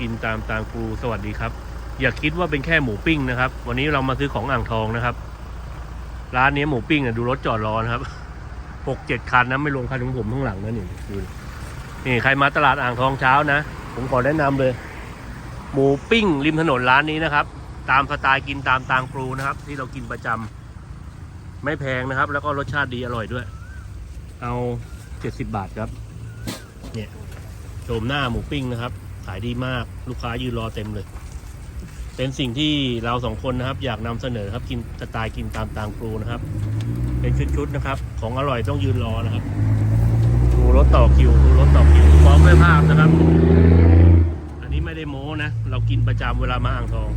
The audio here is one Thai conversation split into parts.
กินตามตามครูสวัสดีครับ อย่าคิดว่าเป็นแค่หมูปิ้งนะครับ วันนี้เรามาซื้อของอ่างทองนะครับ ร้านนี้หมูปิ้งอะดูรถจอดรอนะครับหกเจ็ดคันนะไม่รวมคันของผมข้างหลังนะนี่ดูนี่ใครมาตลาดอ่างทองเช้านะ ผมขอแนะนำเลย หมูปิ้งริมถนนร้านนี้นะครับ ตามสไตล์กินตามตางครูนะครับ ที่เรากินประจำไม่แพงนะครับ แล้วก็รสชาติดีอร่อยด้วย เอาเจ็ดสิบบาทครับ เนี่ยโฉมหน้าหมูปิ้งนะครับ ขายดีมากลูกค้ายืนรอเต็มเลย เป็นสิ่งที่เราสองคนนะครับ อยากนำเสนอครับกินสไตล์กินตามตางครูนะครับ เป็นชุดๆนะครับ ของอร่อยต้องยืนรอนะครับดูรถต่อคิวดูรถต่อคิวพร้อมด้วยภาพนะครับ อันนี้ไม่ได้โม้นะ เรากินประจำเวลามาอ่างทอง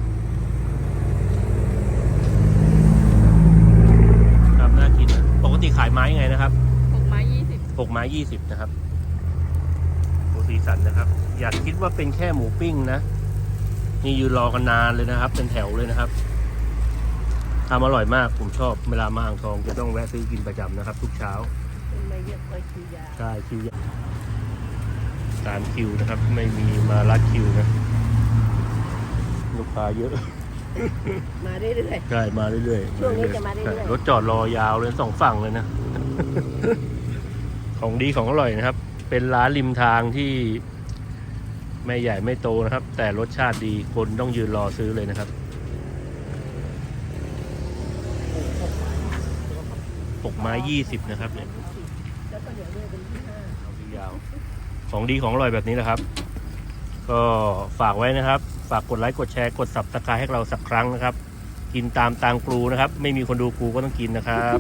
ครับน่ากินนะปกติขายไม้ยังไงนะครับหกไม้ยี่สิบหกไม้ยี่สิบนะครับโอ้ สีสันนะครับ อยากคิดว่าเป็นแค่หมูปิ้งนะนี่ยืนรอกันนานเลยนะครับ เป็นแถวเลยนะครับทำอร่อยมากผมชอบเวลามาอ่างทองจะต้องแวะซื้อกินประจำนะครับ ทุกเช้าเป็นไม่เยอะก็คิวยาวใช่คิวยาวตามคิวนะครับ ไม่มีมารัดคิวนะลูกค้าเยอะ มาเรื่อยใช่มาเรื่อยๆช่วงนี้จะมาเรื่อยๆใช่รถจอดรอยาวเลยสองฝั่งเลยนะ ของดีของอร่อยนะครับ เป็นร้านริมทางที่ไม่ใหญ่ไม่โตนะครับ แต่รสชาติดีคนต้องยืนรอซื้อเลยนะครับหกไม้ยี่สิบนะครับเนี่ยยวเรื่อยเป็นที่ห้าวของดีของอร่อยแบบนี้นะครับ ก็ฝากไว้นะครับ ฝากกดไลค์กดแชร์กดสับตะไคร้ให้เราสักครั้งนะครับ กินตามตางกรูนะครับ ไม่มีคนดูกูก็ต้องกินนะครับ